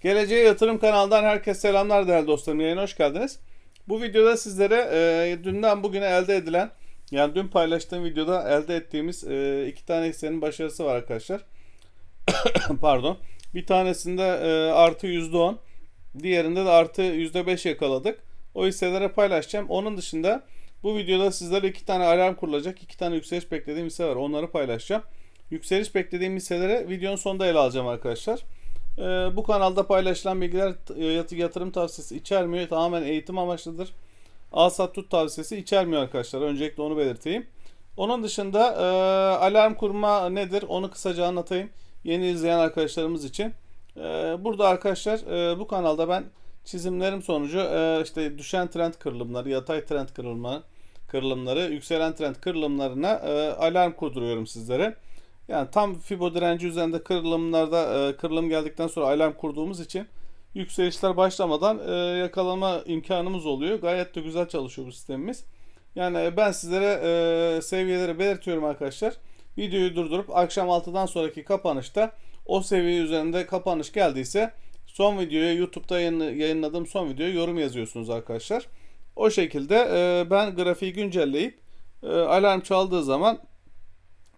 Geleceğe Yatırım kanalından herkese selamlar değerli dostlarım. Yayına hoş geldiniz. Bu videoda sizlere e, dünden bugüne elde edilen, yani dün paylaştığım videoda elde ettiğimiz e, iki tane hissenin başarısı var arkadaşlar. Pardon. Bir tanesinde e, artı %10, diğerinde de artı %5 yakaladık. O hisselere paylaşacağım. Onun dışında bu videoda sizlere iki tane alarm kurulacak, iki tane yükseliş beklediğim hisse var. Onları paylaşacağım. Yükseliş beklediğim hisseleri videonun sonunda ele alacağım arkadaşlar. Ee, bu kanalda paylaşılan bilgiler e, yatırım tavsiyesi içermiyor. Tamamen eğitim amaçlıdır. Al sat tut tavsiyesi içermiyor arkadaşlar. Öncelikle onu belirteyim. Onun dışında e, alarm kurma nedir? Onu kısaca anlatayım. Yeni izleyen arkadaşlarımız için. E, burada arkadaşlar e, bu kanalda ben çizimlerim sonucu e, işte düşen trend kırılımları, yatay trend kırılımları, kırılımları, yükselen trend kırılımlarına e, alarm kurduruyorum sizlere. Yani tam Fibo direnci üzerinde kırılımlarda e, kırılım geldikten sonra alarm kurduğumuz için yükselişler başlamadan e, yakalama imkanımız oluyor. Gayet de güzel çalışıyor bu sistemimiz. Yani ben sizlere e, seviyeleri belirtiyorum arkadaşlar. Videoyu durdurup akşam 6'dan sonraki kapanışta o seviye üzerinde kapanış geldiyse son videoya YouTube'da yayınladığım son videoya yorum yazıyorsunuz arkadaşlar. O şekilde ben grafiği güncelleyip alarm çaldığı zaman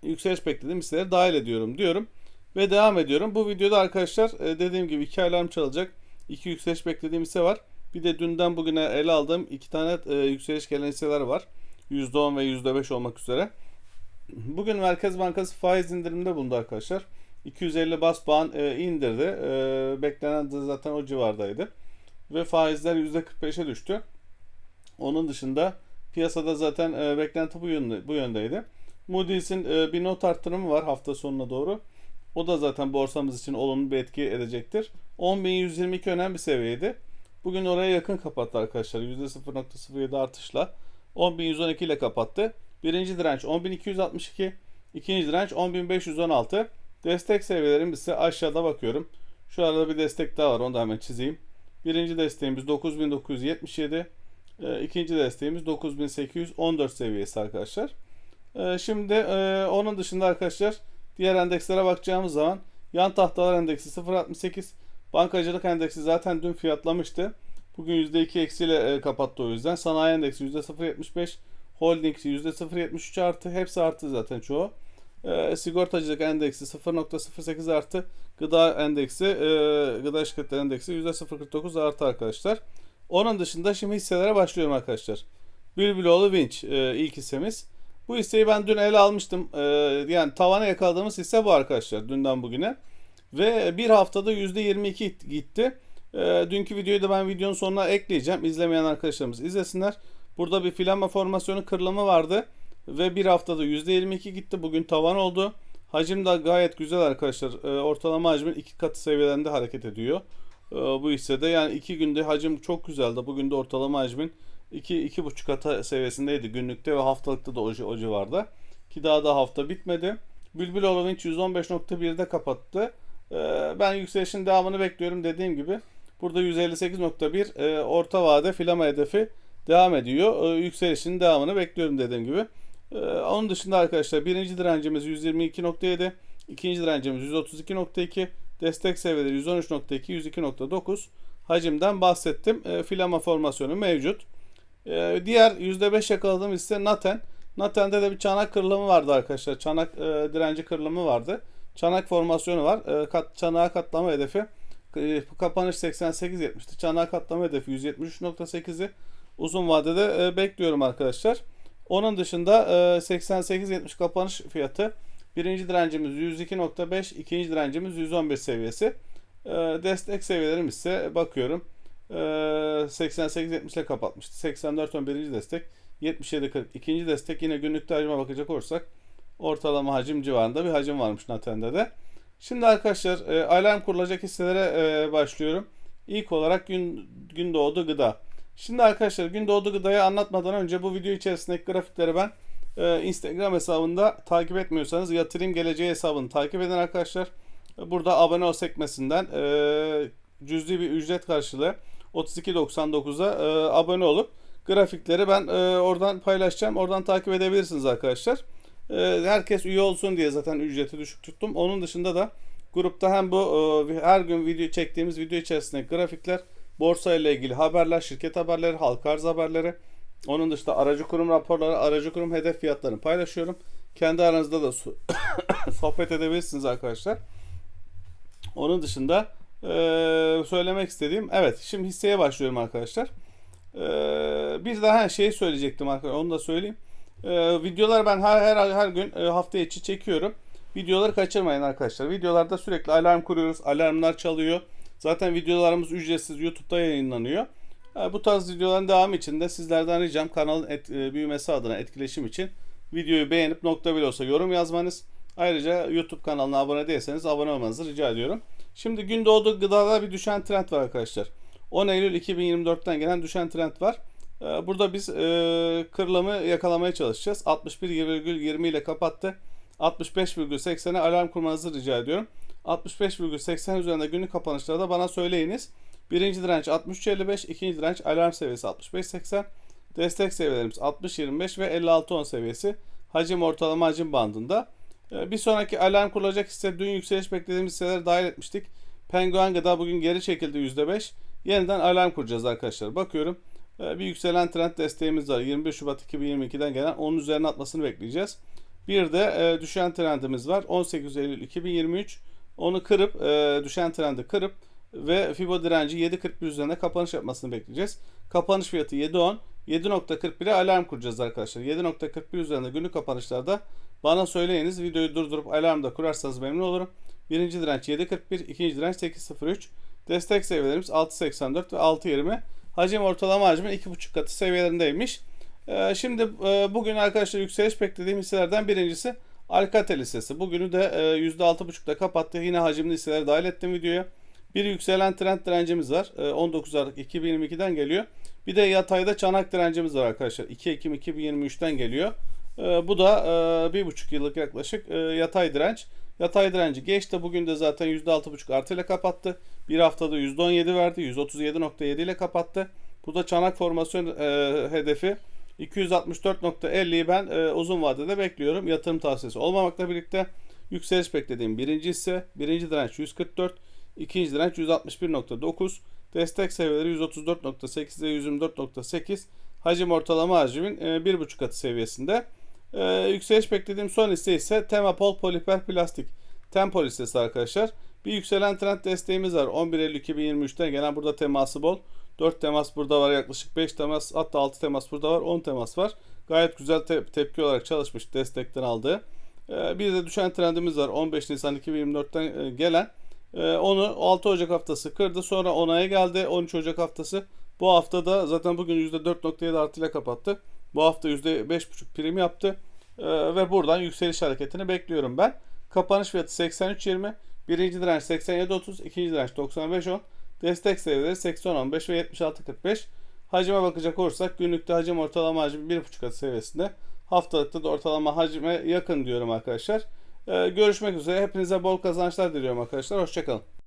yükseliş beklediğim hisseleri dahil ediyorum diyorum. Ve devam ediyorum. Bu videoda arkadaşlar e, dediğim gibi iki alarm çalacak. iki yükseliş beklediğim hisse var. Bir de dünden bugüne ele aldığım iki tane e, yükseliş gelen hisseler var. %10 ve %5 olmak üzere. Bugün Merkez Bankası faiz indiriminde bulundu arkadaşlar. 250 bas puan e, indirdi. Beklenen de zaten o civardaydı. Ve faizler %45'e düştü. Onun dışında piyasada zaten beklenti bu, yönde, bu yöndeydi. Moody's'in e, bir not arttırımı var hafta sonuna doğru. O da zaten borsamız için olumlu bir etki edecektir. 10.122 önemli bir seviyeydi. Bugün oraya yakın kapattı arkadaşlar. %0.07 artışla. 10.112 ile kapattı. Birinci direnç 10.262. İkinci direnç 10.516. Destek seviyelerim ise aşağıda bakıyorum. Şu arada bir destek daha var. Onu da hemen çizeyim. Birinci desteğimiz 9977. E, ikinci desteğimiz 9814 seviyesi arkadaşlar. Ee, şimdi e, onun dışında arkadaşlar diğer endekslere bakacağımız zaman yan tahtalar endeksi 0.68 bankacılık endeksi zaten dün fiyatlamıştı. Bugün %2 eksiyle e, kapattı o yüzden. Sanayi endeksi %0.75 holding %0.73 artı hepsi artı zaten çoğu. E, sigortacılık endeksi 0.08 artı gıda endeksi e, gıda şirketleri endeksi %0.49 artı arkadaşlar. Onun dışında şimdi hisselere başlıyorum arkadaşlar. Bülbüloğlu Vinç ilk hissemiz. Bu hisseyi ben dün ele almıştım. Ee, yani tavana yakaladığımız hisse bu arkadaşlar dünden bugüne. Ve bir haftada %22 gitti. Ee, dünkü videoyu da ben videonun sonuna ekleyeceğim. İzlemeyen arkadaşlarımız izlesinler. Burada bir filanma formasyonu kırılımı vardı. Ve bir haftada %22 gitti. Bugün tavan oldu. Hacim de gayet güzel arkadaşlar. Ee, ortalama hacmin iki katı seviyelerinde hareket ediyor. Ee, bu hissede yani iki günde hacim çok güzeldi. Bugün de ortalama hacmin 2 buçuk kata seviyesindeydi günlükte ve haftalıkta da o, o civarda. Ki daha da hafta bitmedi. Bülbül Olovin 115.1'de kapattı. Ee, ben yükselişin devamını bekliyorum dediğim gibi. Burada 158.1 e, orta vade filama hedefi devam ediyor. E, yükselişin devamını bekliyorum dediğim gibi. E, onun dışında arkadaşlar birinci direncimiz 122.7, ikinci direncimiz 132.2, destek seviyeleri 113.2, 102.9 hacimden bahsettim. E, filama formasyonu mevcut. Ee, diğer %5 yakaladığım ise Naten. Naten'de de bir çanak kırılımı vardı arkadaşlar. Çanak e, direnci kırılımı vardı. Çanak formasyonu var. E, kat, çanağa katlama hedefi e, kapanış 88.70'ti. Çanağa katlama hedefi 173.8'i uzun vadede e, bekliyorum arkadaşlar. Onun dışında e, 88.70 kapanış fiyatı. Birinci direncimiz 102.5, ikinci direncimiz 111 seviyesi. E, destek seviyelerimiz ise bakıyorum. 88-70 ile kapatmıştı. 84 ön birinci destek. 77-40 ikinci destek. Yine günlük hacime bakacak olursak ortalama hacim civarında bir hacim varmış Naten'de de. Şimdi arkadaşlar e, alarm kurulacak hisselere e, başlıyorum. İlk olarak gün, gün doğdu gıda. Şimdi arkadaşlar gün doğdu gıdayı anlatmadan önce bu video içerisindeki grafikleri ben e, Instagram hesabında takip etmiyorsanız yatırım geleceği hesabını takip edin arkadaşlar. Burada abone ol sekmesinden e, cüzi bir ücret karşılığı 32.99'a e, abone olup grafikleri ben e, oradan paylaşacağım. Oradan takip edebilirsiniz arkadaşlar. E, herkes üye olsun diye zaten ücreti düşük tuttum. Onun dışında da Grupta hem bu e, her gün video çektiğimiz video içerisinde grafikler, borsa ile ilgili haberler, şirket haberleri, halka arz haberleri, onun dışında aracı kurum raporları, aracı kurum hedef fiyatlarını paylaşıyorum. Kendi aranızda da so- sohbet edebilirsiniz arkadaşlar. Onun dışında e, söylemek istediğim evet şimdi hisseye başlıyorum arkadaşlar. E, bir daha şey söyleyecektim arkadaşlar onu da söyleyeyim. E, videolar ben her her, her gün e, hafta içi çekiyorum. Videoları kaçırmayın arkadaşlar. Videolarda sürekli alarm kuruyoruz. Alarmlar çalıyor. Zaten videolarımız ücretsiz YouTube'da yayınlanıyor. E, bu tarz videoların devamı için de sizlerden ricam kanalın et, e, büyümesi adına etkileşim için videoyu beğenip nokta bile olsa yorum yazmanız. Ayrıca YouTube kanalına abone değilseniz abone olmanızı rica ediyorum. Şimdi Gündoğdu gıdada bir düşen trend var arkadaşlar. 10 Eylül 2024'ten gelen düşen trend var. Ee, Burada biz e, kırılımı yakalamaya çalışacağız. 61,20 ile kapattı. 65,80'e alarm kurmanızı rica ediyorum. 65,80 üzerinde günlük kapanışlarda bana söyleyiniz. Birinci direnç 63.55, ikinci direnç alarm seviyesi 65.80, destek seviyelerimiz 60.25 ve 56.10 seviyesi hacim ortalama hacim bandında. Ee, Bir sonraki alarm kurulacak hisse dün yükseliş beklediğimiz hisseleri dahil etmiştik. Penguen Gıda bugün geri çekildi %5. Yeniden alarm kuracağız arkadaşlar. Bakıyorum ee, bir yükselen trend desteğimiz var. 21 Şubat 2022'den gelen onun üzerine atmasını bekleyeceğiz. Bir de e, düşen trendimiz var. 18 Eylül 2023. Onu kırıp e, düşen trendi kırıp ve Fibo direnci 7.41 üzerinde kapanış yapmasını bekleyeceğiz. Kapanış fiyatı 7.10. 7.41'e alarm kuracağız arkadaşlar. 7.41 üzerinde günlük kapanışlarda bana söyleyiniz. Videoyu durdurup alarm da kurarsanız memnun olurum. Birinci direnç 7.41, ikinci direnç 8.03. Destek seviyelerimiz 6.84 ve 6.20. Hacim ortalama hacmin 2.5 katı seviyelerindeymiş. Ee, şimdi e, bugün arkadaşlar yükseliş beklediğim hisselerden birincisi Alcatel hissesi. Bugünü de e, %6.5'da kapattı. Yine hacimli hisseleri dahil ettim videoya. Bir yükselen trend direncimiz var. E, 19 Aralık 2022'den geliyor. Bir de yatayda çanak direncimiz var arkadaşlar. 2 Ekim 2023'ten geliyor. E, bu da e, bir buçuk yıllık yaklaşık e, yatay direnç. Yatay direnci geçti. Bugün de zaten %6.5 artıyla kapattı. Bir haftada %17 verdi. 137.7 ile kapattı. Burada çanak formasyon e, hedefi 264.50'yi ben uzun vadede bekliyorum. Yatırım tavsiyesi olmamakla birlikte yükseliş beklediğim birinci hisse. Birinci direnç 144. ikinci direnç 161.9. Destek seviyeleri 134.8 ve 124.8. Hacim ortalama hacimin e, 1.5 katı seviyesinde. E, yükseliş beklediğim son hisse ise Temapol Poliper Plastik. Tempol hissesi arkadaşlar. Bir yükselen trend desteğimiz var. 11 Eylül 2023'ten gelen burada teması bol. 4 temas burada var yaklaşık 5 temas hatta 6 temas burada var 10 temas var. Gayet güzel te- tepki olarak çalışmış destekten aldığı. Ee, bir de düşen trendimiz var 15 Nisan 2024'ten e, gelen. Ee, onu 6 Ocak haftası kırdı sonra 10'a geldi 13 Ocak haftası. Bu haftada zaten bugün %4.7 artıyla kapattı. Bu hafta %5.5 prim yaptı. Ee, ve buradan yükseliş hareketini bekliyorum ben. Kapanış fiyatı 83.20. Birinci direnç 87.30. ikinci direnç 95.10. Destek seviyeleri 80.15 ve 76.45. Hacime bakacak olursak günlükte hacim ortalama hacmi 1.5 katı seviyesinde. Haftalıkta da ortalama hacme yakın diyorum arkadaşlar. Ee, görüşmek üzere. Hepinize bol kazançlar diliyorum arkadaşlar. Hoşçakalın.